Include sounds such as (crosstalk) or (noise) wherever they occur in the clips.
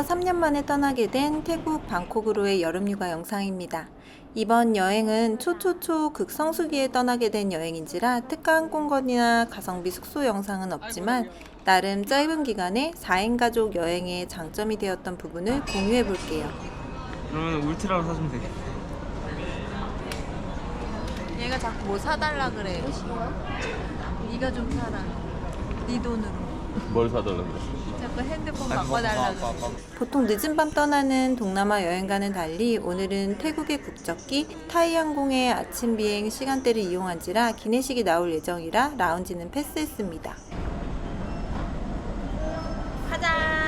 안녕하세요. 3년 만에 떠나게 된 태국 방콕으로의 여름휴가 영상입니다. 이번 여행은 초초초 극성수기에 떠나게 된 여행인지라 특가 항공권이나 가성비 숙소 영상은 없지만 나름 짧은 기간에 4인 가족 여행의 장점이 되었던 부분을 공유해 볼게요. 그러면 울트라로 사주면 되겠다. 얘가 자꾸 뭐 사달라 그래. 네가 좀 사라. 네 돈으로. 뭘 사달라고 그래? 자꾸 핸드폰 뭐, 바꿔달라 그래. 보통 늦은 밤 떠나는 동남아 여행과는 달리 오늘은 태국의 국적기 타이항공의 아침 비행 시간대를 이용한지라 기내식이 나올 예정이라 라운지는 패스했습니다. 가자.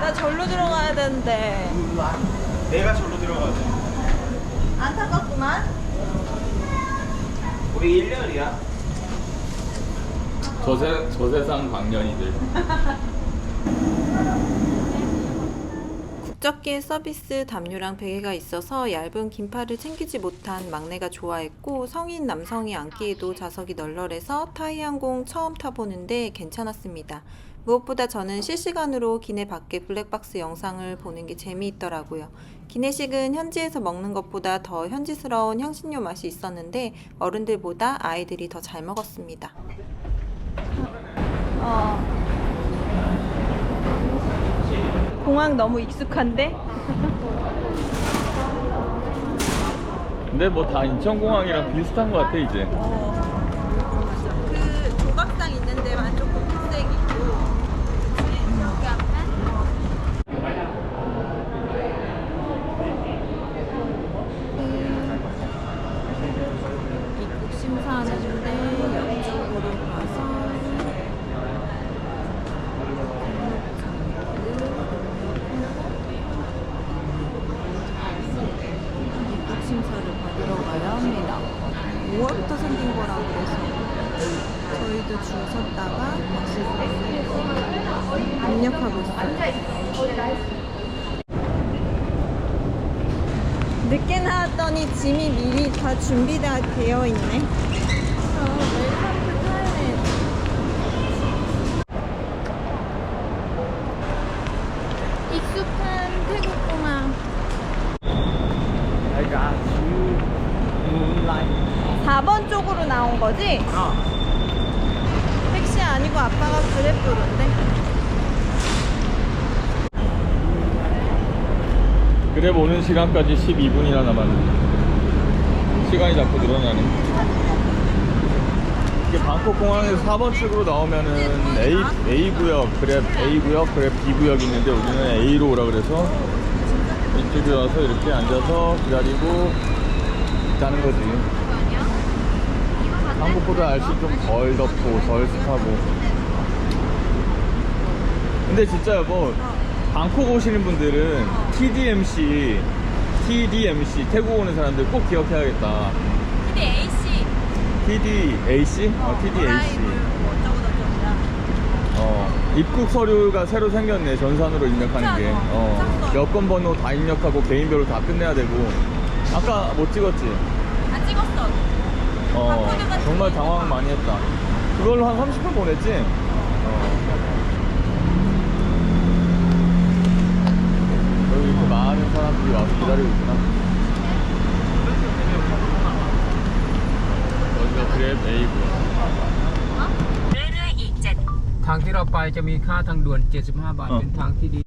나 절로 들어가야 되는데 내가 절로 들어가야 돼. 안타깝구만. 우리 1년이야. 저 세, 저 세상 강년이들 (laughs) 국적기의 서비스 담요랑 베개가 있어서 얇은 긴팔을 챙기지 못한 막내가 좋아했고 성인 남성이 앉기에도 좌석이 널널해서 타이항공 처음 타보는데 괜찮았습니다. 무엇보다 저는 실시간으로 기내 밖의 블랙박스 영상을 보는 게 재미있더라고요. 기내식은 현지에서 먹는 것보다 더 현지스러운 향신료 맛이 있었는데 어른들보다 아이들이 더 잘 먹었습니다. 공항 너무 익숙한데? 근데 뭐 다 인천공항이랑 비슷한 것 같아 이제 그 조각상 있는 데만 조금 특색 있고 여기 앞에 입국 심사하는데 옆쪽으로 가서 입국 심사를 받으러 가야 합니다. 5월부터 생긴 거라 그래서 저희도 줄 섰다가 입력하고 있어요. 늦게 나왔더니 짐이 미리 다 준비가 되어 있네. 익숙한 태국 공항. I got you. Moonlight. 4번 쪽으로 나온 거지? 어. 택시 아니고 아빠가 그랩 부른데. 그래 오는 시간까지 12분이나 남았는데 시간이 자꾸 늘어나네. 이게 방콕 공항에서 4번 측으로 나오면은 A, A 구역, 그랩 A 구역, 그랩 B 구역이 있는데 우리는 A로 오라 그래서 이쪽에 와서 이렇게 앉아서 기다리고 있다는 거지. 한국보다 날씨 좀 덜 덥고 덜 습하고. 근데 진짜 여보 방콕 오시는 분들은 TDMC TDMC 태국 오는 사람들 꼭 기억해야겠다 근데 A씨. TDAC? 어, TDAC 어, 입국 서류가 새로 생겼네 전산으로 입력하는 게? 어. 여권 번호 다 입력하고 개인별로 다 끝내야 되고 아까 못 찍었지? 안 찍었어. 어, 정말 당황 거. 많이 했다. 그걸로 한 30분 보냈지? 어. 여기 이렇게 많은 사람들이 와서 기다리고 있구나. 여기가 그랩 A구나. ทางที่เราไปจะมีค่าทางด่วน 75 บาท อ๋อ เป็นทางที่ดี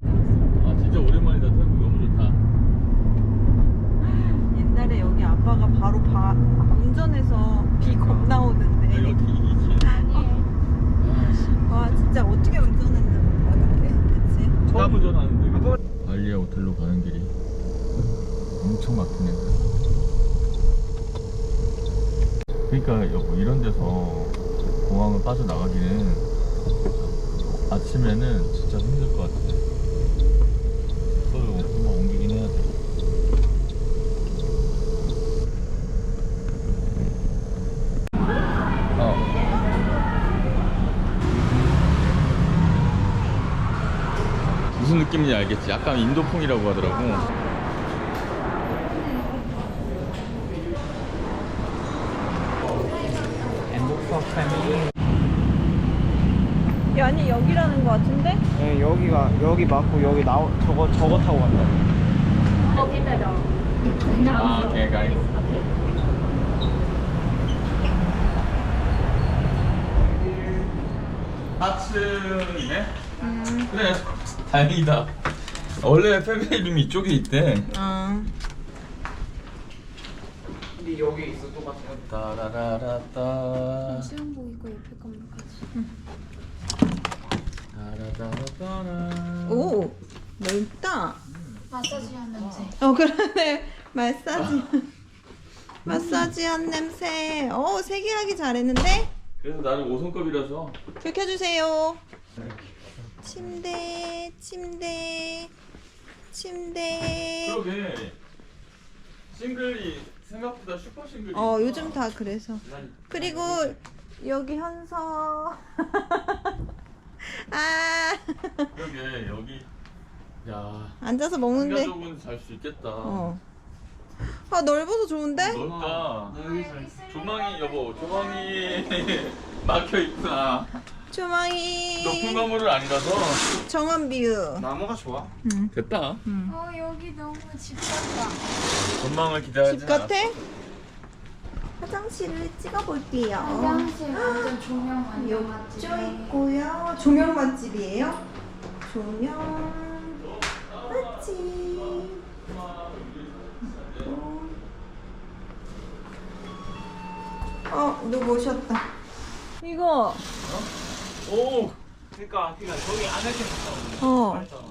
호텔로 가는 길이 엄청 막히네. 그러니까 여보 이런 데서 공항을 빠져나가기는 아침에는 진짜 힘들 것 같아. 숙소를 한번 옮기긴 해야 돼. 어. 무슨 무슨 느낌인지 알겠지? 약간 인도풍이라고 하더라고. 아니 여기라는 거 같은데? 네, 여기가 여기 맞고 여기 나 저거 저거 타고 간다. 아, 오케이, 가이. 하츠이네? 그래, (laughs) 다행이다. 원래 패밀리 룸이 이쪽에 있대. 아 근데 여기 있어 똑같은 거. 따라라라따. 수영복 입고 옆에 건물까지. 따라라라따라. 오 넓다. 마사지 한 냄새. 어 그러네 마사지 마사지 한 냄새. 어 세 개 하기 잘했는데? 그래서 나는 5성급이라서 켜주세요. 침대 침대 침대. 그러게 싱글이 생각보다 슈퍼 싱글이 어 있구나. 요즘 다 그래서. 그리고 여기 현서. (laughs) 아 그러게 여기 야 앉아서 먹는데. 한가족은 잘수 있겠다 어. 아 넓어서 좋은데? 넓다 여기 잘 있어. 조망이 여보 조망이 (laughs) 막혀 있구나 조망이. 높은 건물을 안 가서 정원 뷰. 나무가 좋아. 됐다 어 여기 너무 집 같다. 전망을 기대하지 집 같아? 화장실을 찍어볼게요. 화장실 완전 조명 완전 욕조 맛집. 있고요. 조명 맛집이에요. 조명 맛집. 어, 누구 오셨다. 이거 오 그러니까 그러니까 저기 안에 있어. 어 말했잖아.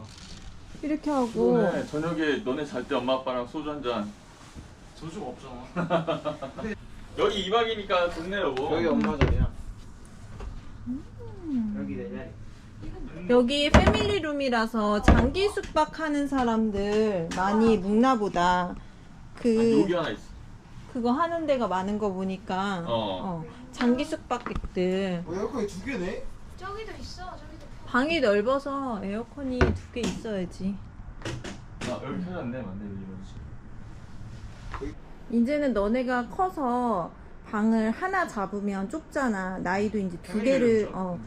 이렇게 하고 그러네 저녁에 너네 잘 때 엄마 아빠랑 소주 한잔 소주가 없잖아. (laughs) 여기 2박이니까 좋네 여보 여기 엄마 자리야. 여기 내 자리. 여기 패밀리룸이라서 장기 숙박하는 사람들 많이 묵나 보다. 아, 그 여기 하나 있어 그거 하는 데가 많은 거 보니까 어. 어, 장기 숙박객들 어, 여기 두 개네. 저기도 있어. 저기도. 방이 넓어서 에어컨이 두 개 있어야지. 아 여기 찾았네 맞네 여기 이제는 너네가 커서 방을 하나 잡으면 좁잖아. 나이도 이제 두 개를 어,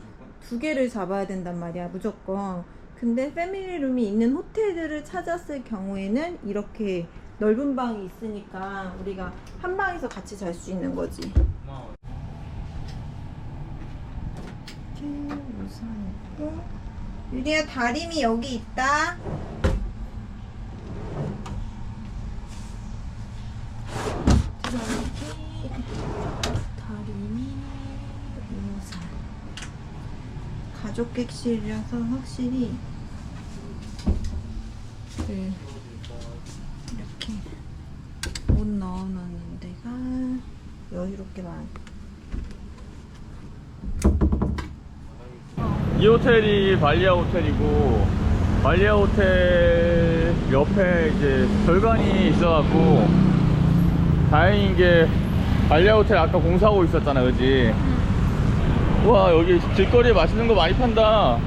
두 개를 잡아야 된단 말이야 무조건. 근데 패밀리룸이 있는 호텔들을 찾았을 경우에는 이렇게 넓은 방이 있으니까 우리가 한 방에서 같이 잘 수 있는 거지. 고마워. 이렇게 우산 있고 유리야 다림이 여기 있다. 가족 객실이라서 확실히 그 이렇게 옷 넣어놓는 데가 여유롭게 많아. 이 호텔이 발리아 호텔이고 발리아 호텔 옆에 이제 별관이 있어갖고 다행인 게 발리아 호텔 아까 공사하고 있었잖아 그지? 와 여기 길거리에 맛있는 거 많이 판다.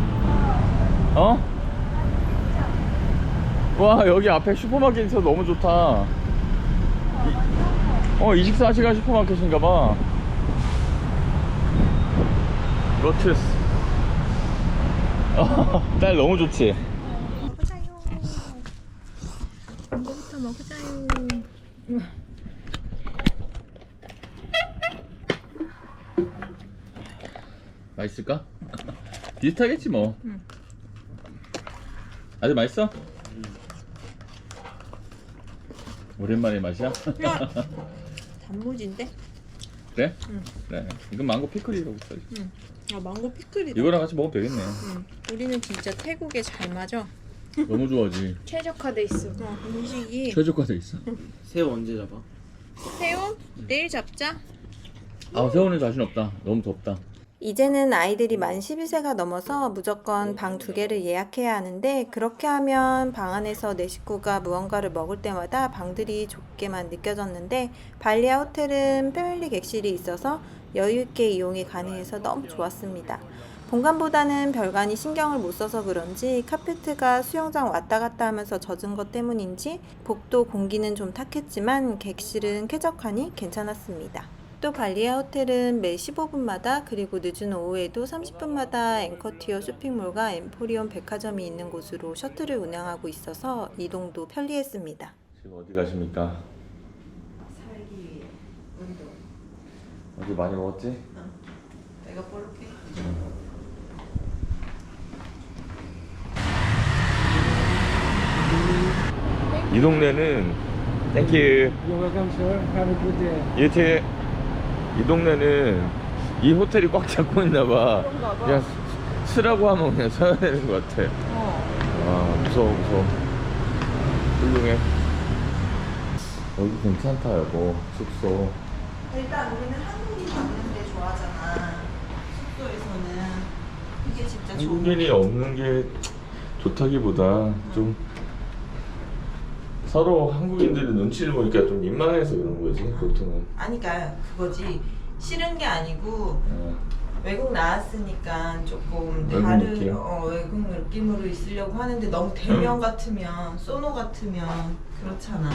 어? 와 여기 앞에 슈퍼마켓 있어서 너무 좋다. 이- 어 24시간 슈퍼마켓인가봐. 로투스. 어, (laughs) 딸 너무 좋지? 먹어자요. 이거부터 먹어자요. 맛있을까? 비슷하겠지 뭐 응. 아주 맛있어? 오랜만에 맛이야? (laughs) 단무지인데? 그래? 응. 그래 이건 망고 피클이라고 써있어 응. 아 망고 피클이다. 이거랑 같이 먹으면 되겠네 응. 우리는 진짜 태국에 잘 맞아. 너무 좋아하지 (laughs) 최적화돼 있어. 어, 음식이 최저가돼 있어 새우 언제 잡아? 새우 내일 잡자. 아 새우는 자신 없다 너무 덥다 이제는 아이들이 만 12세가 넘어서 무조건 방 두 개를 예약해야 하는데 그렇게 하면 방 안에서 내 식구가 무언가를 먹을 때마다 방들이 좁게만 느껴졌는데 발리아 호텔은 패밀리 객실이 있어서 여유 있게 이용이 가능해서 너무 좋았습니다. 본관보다는 별관이 신경을 못 써서 그런지 카페트가 수영장 왔다 갔다 하면서 젖은 것 때문인지 복도 공기는 좀 탁했지만 객실은 쾌적하니 괜찮았습니다. 또 발리아 호텔은 매 15분마다 그리고 늦은 오후에도 30분마다 앵커티어 쇼핑몰과 엠포리온 백화점이 있는 곳으로 셔틀을 운행하고 있어서 이동도 편리했습니다. 지금 어디 가십니까? 살기 위해 운동. 어디 많이 먹었지? 내가 볼게. 이 동네는 땡큐 You're welcome sir. Have a good day. 이렇게 이 동네는 이 호텔이 꽉 잡고 있나봐. 그냥 스- 쓰라고 하면 그냥 서야 되는 것 같아. 와 무서워 무서워. 훌륭해. 여기 괜찮다 여보. 숙소. 일단 우리는 한 국인 없는 데 좋아하잖아. 숙소에서는 이게 진짜 좋은 한국인이 없는 게 좋다기보다 좀 서로 한국인들의 눈치를 보니까 좀 민망해서 그런 거지 보통은 아니 그러니까 그거지 싫은 게 아니고 어. 외국 나왔으니까 조금 외국 다른 느낌? 어, 외국 느낌으로 있으려고 하는데 너무 대면 같으면 소노 같으면 그렇잖아.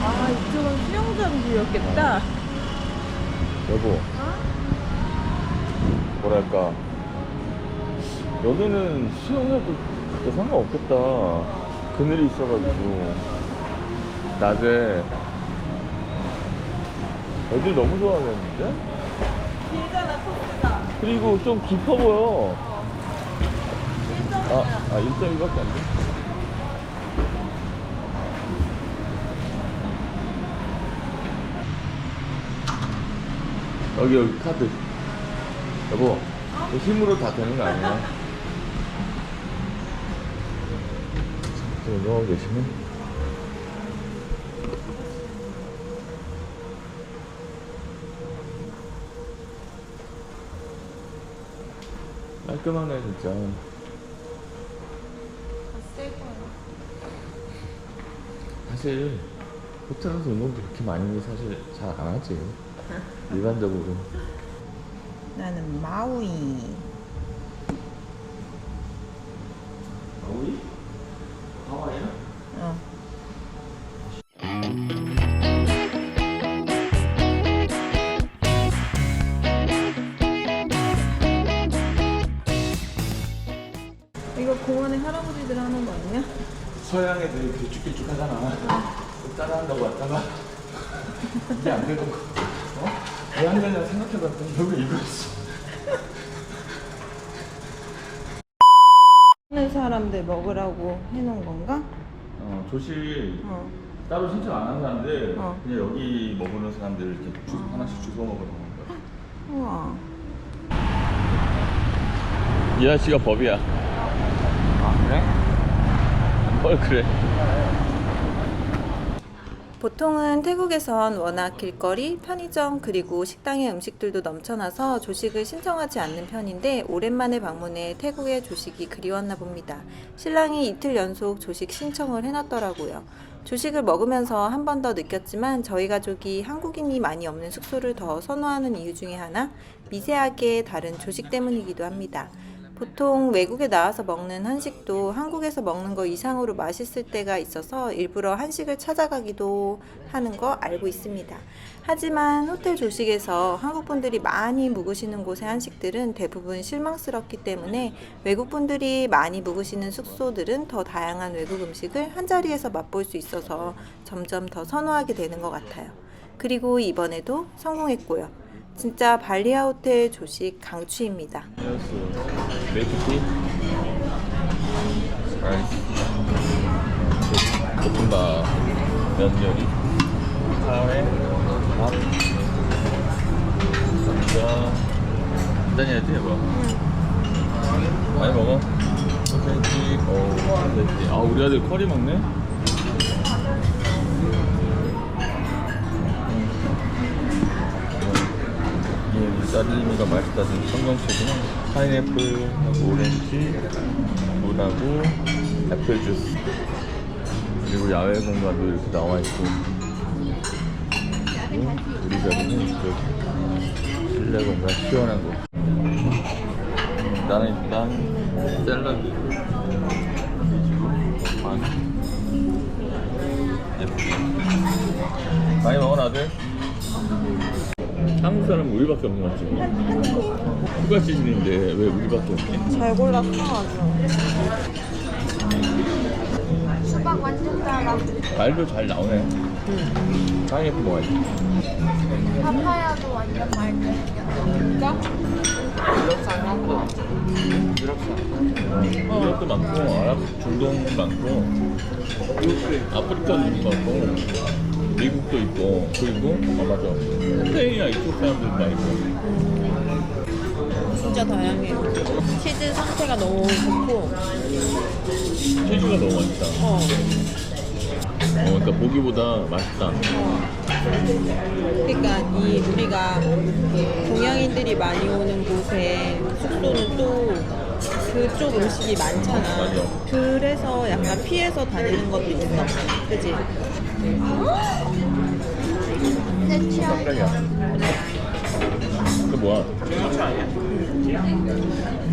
아, 이쪽은 수영장이었겠다. 여보 뭐랄까 여기는 수영해도 그렇게 상관없겠다 그늘이 있어가지고 낮에 애들 너무 좋아하겠는데? 길잖아, 코스가. 그리고 좀 깊어 보여 아, 아 1.2밖에 안 돼? 여기 여기 카드 여보 이거 힘으로 다 되는 거 아니야? 또 운동하고 계시네? 깔끔하네 진짜 사실 호텔에서 운동도 그렇게 많이 사실 잘 안 하지 일반적으로 나는 마우이. 하와이? 하와이야? 어. 이거 공원에 할아버지들 하는 거 아니야? 서양 애들이 길쭉길쭉 하잖아 또 따라한다고 왔다가 이게 안 되고 어? 왜 안 되냐 생각해봤더니 결국 이거였어 (laughs) 하는 사람들 먹으라고 해놓은 건가? 어, 조식 어. 따로 신청 안 한 사람들 어. 그냥 여기 머무는 사람들 이렇게 주, 하나씩 주워 먹으러 가는 거야 우와. 이 아저씨가 법이야 아 그래? 헐 그래 보통은 태국에선 워낙 길거리, 편의점, 그리고 식당의 음식들도 넘쳐나서 조식을 신청하지 않는 편인데 오랜만에 방문해 태국의 조식이 그리웠나 봅니다. 신랑이 이틀 연속 조식 신청을 해놨더라고요. 조식을 먹으면서 한 번 더 느꼈지만 저희 가족이 한국인이 많이 없는 숙소를 더 선호하는 이유 중에 하나 미세하게 다른 조식 때문이기도 합니다. 보통 외국에 나와서 먹는 한식도 한국에서 먹는 거 이상으로 맛있을 때가 있어서 일부러 한식을 찾아가기도 하는 거 알고 있습니다. 하지만 호텔 조식에서 한국 분들이 많이 묵으시는 곳의 한식들은 대부분 실망스럽기 때문에 외국 분들이 많이 묵으시는 숙소들은 더 다양한 외국 음식을 한 자리에서 맛볼 수 있어서 점점 더 선호하게 되는 것 같아요. 그리고 이번에도 성공했고요. 진짜 발리아 호텔 조식 강추입니다. 라이스 볶음밥 면 요리 카레 밥 감자 간단히 해야지 해봐 많이 먹어 소세지 오 소세지 아 우리 아들 커리 먹네 딸내미가 맛있다는 성경책이나. 파인애플하고 오렌지, 물하고 애플 주스. 그리고 야외 공간도 이렇게 나와 있고. 그리고 우리 자리는 이쪽. 실내 공간 시원한 곳. 나는 일단 샐러드. 많이 먹어 한국 사람은 우리밖에 없는 것 같지 휴가 시즌인데 왜 우리밖에 없지? 잘 골랐어 아주. 수박 완전 달아. 말도 잘 나오네 파인애플 먹어야지 파파야도 완전 맑네. 유럽도 많고 아랍 중동 많고 아프리카도 많고 미국도 있고 그리고 아 맞아 스페인이나 이쪽 사람들도 많이 있고 진짜 다양해요. 치즈 상태가 너무 좋고. 치즈가 너무 맛있다 어. 어, 그러니까 보기보다 맛있다 그러니까 이 우리가 동양인들이 많이 오는 곳에 숙소는 또 그쪽 음식이 많잖아. 맞아. 그래서 약간 피해서 다니는 것도 있어. 그지? 내 취향. 그 뭐야? 청경채 아니야?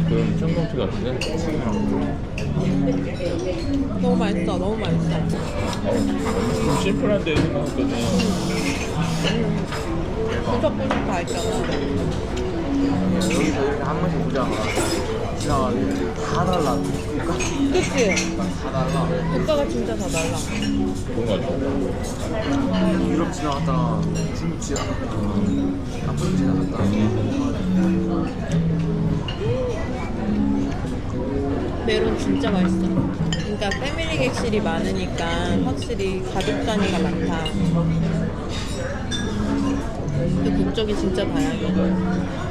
그럼 청경채 같은데? 너무 맛있어. 너무 맛있어. 어우, 좀 심플한데 생각했더니 구석구석 다 있잖아. 여기서 이렇게 한 번씩 보잖 아. 지나가면 다 달라. 그러니까 그치? 다 달라. 물가가 진짜 다 달라. 거 같아 유럽 지나갔다가 중국 지나갔다가 아프리카 지나갔다가 메론 진짜 맛있어. 그러니까 패밀리 객실이 많으니까 확실히 가족 단위가 많다. 그 국적이 진짜 다양해.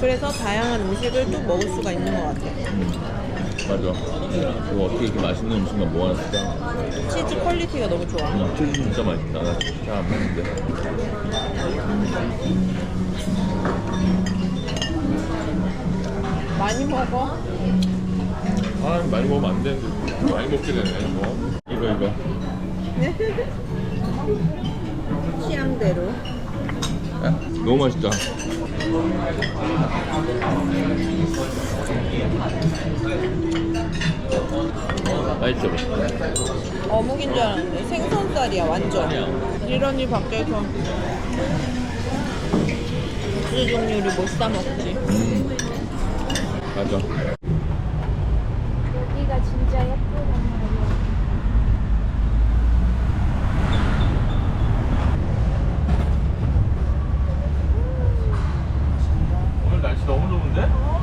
그래서 다양한 음식을 또 먹을 수가 있는 것 같아. 맞아 그거 어떻게 이렇게 맛있는 음식만 모아놨을까 치즈 퀄리티가 너무 좋아. 음, 치즈 진짜 맛있다 나 진짜 안 먹는데 많이 먹어. 아 많이 먹으면 안 되는데 많이 먹게 되네 뭐 이거 이거 (laughs) 취향대로. 야, 너무 맛있다 맛있어 어묵인 줄 알았는데 생선살이야 완전. 이러니 밖에서 국수 종류를 못 사 먹지. 음. 맞아 여기가 진짜 예쁘단 말이야. 오늘 너무 좋은데?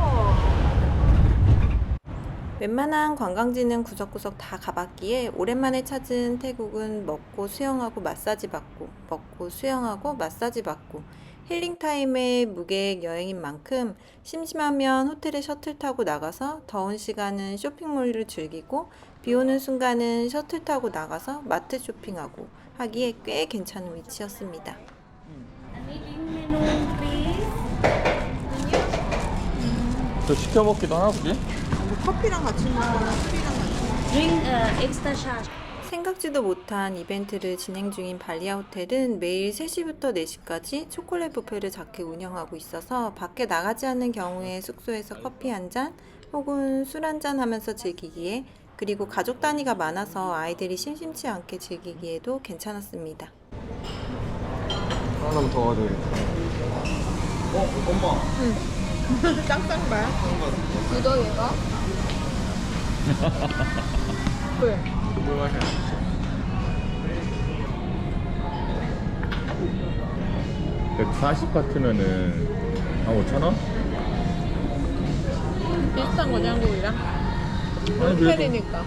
웬만한 관광지는 구석구석 다 가봤기에 오랜만에 찾은 태국은 먹고 수영하고 마사지 받고 먹고 수영하고 마사지 받고 힐링 타임의 무계획 여행인 만큼 심심하면 호텔에 셔틀 타고 나가서 더운 시간은 쇼핑몰을 즐기고 비 오는 순간은 셔틀 타고 나가서 마트 쇼핑하고 하기에 꽤 괜찮은 위치였습니다. 저 시켜 먹기도 하나 보지? 커피랑 같이 먹거나 술이랑 같이 Drink uh, extra charge. 생각지도 못한 이벤트를 진행 중인 발리아 호텔은 매일 3시부터 4시까지 초콜릿 뷔페를 작게 운영하고 있어서 밖에 나가지 않는 경우에 숙소에서 커피 한 잔 혹은 술 한 잔 하면서 즐기기에 그리고 가족 단위가 많아서 아이들이 심심치 않게 즐기기에도 괜찮았습니다. 하나만 더 가져야겠다. 어, 엄마. 짱짱발. 그거 얘가? 왜? 물 마셔 140바트면은 한 5천 원? 비슷한 거지 한국이랑? 호텔이니까.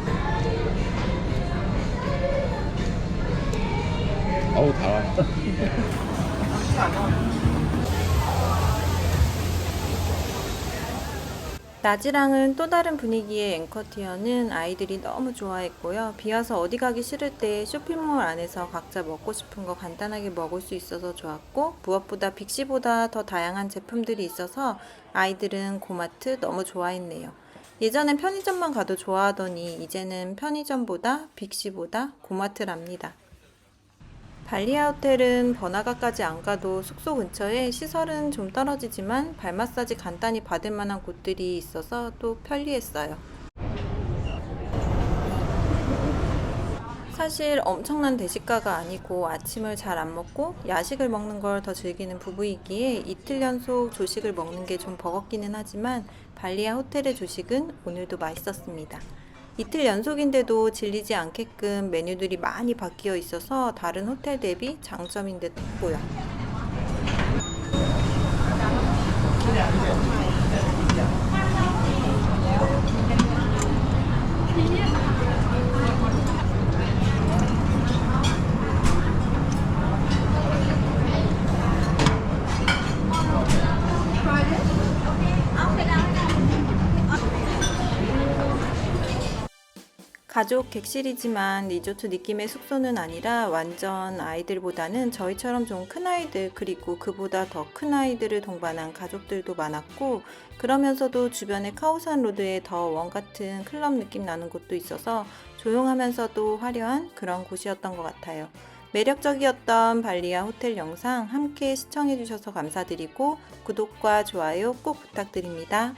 아우 달아 (laughs) (laughs) 나지랑은 또 다른 분위기의 앵커티어는 아이들이 너무 좋아했고요. 비 와서 어디 가기 싫을 때 쇼핑몰 안에서 각자 먹고 싶은 거 간단하게 먹을 수 있어서 좋았고 무엇보다 빅시보다 더 다양한 제품들이 있어서 아이들은 고마트 너무 좋아했네요. 예전엔 편의점만 가도 좋아하더니 이제는 편의점보다 빅시보다 고마트랍니다. 발리아 호텔은 번화가까지 안 가도 숙소 근처에 시설은 좀 떨어지지만 발 마사지 간단히 받을 만한 곳들이 있어서 또 편리했어요. 사실 엄청난 대식가가 아니고 아침을 잘 안 먹고 야식을 먹는 걸 더 즐기는 부부이기에 이틀 연속 조식을 먹는 게 좀 버겁기는 하지만 발리아 호텔의 조식은 오늘도 맛있었습니다. 이틀 연속인데도 질리지 않게끔 메뉴들이 많이 바뀌어 있어서 다른 호텔 대비 장점인 듯 했고요. 가족 객실이지만 리조트 느낌의 숙소는 아니라 완전 아이들보다는 저희처럼 좀 큰 아이들 그리고 그보다 더 큰 아이들을 동반한 가족들도 많았고 그러면서도 주변에 카오산 로드에 더원 같은 클럽 느낌 나는 곳도 있어서 조용하면서도 화려한 그런 곳이었던 것 같아요. 매력적이었던 발리아 호텔 영상 함께 시청해주셔서 감사드리고 구독과 좋아요 꼭 부탁드립니다.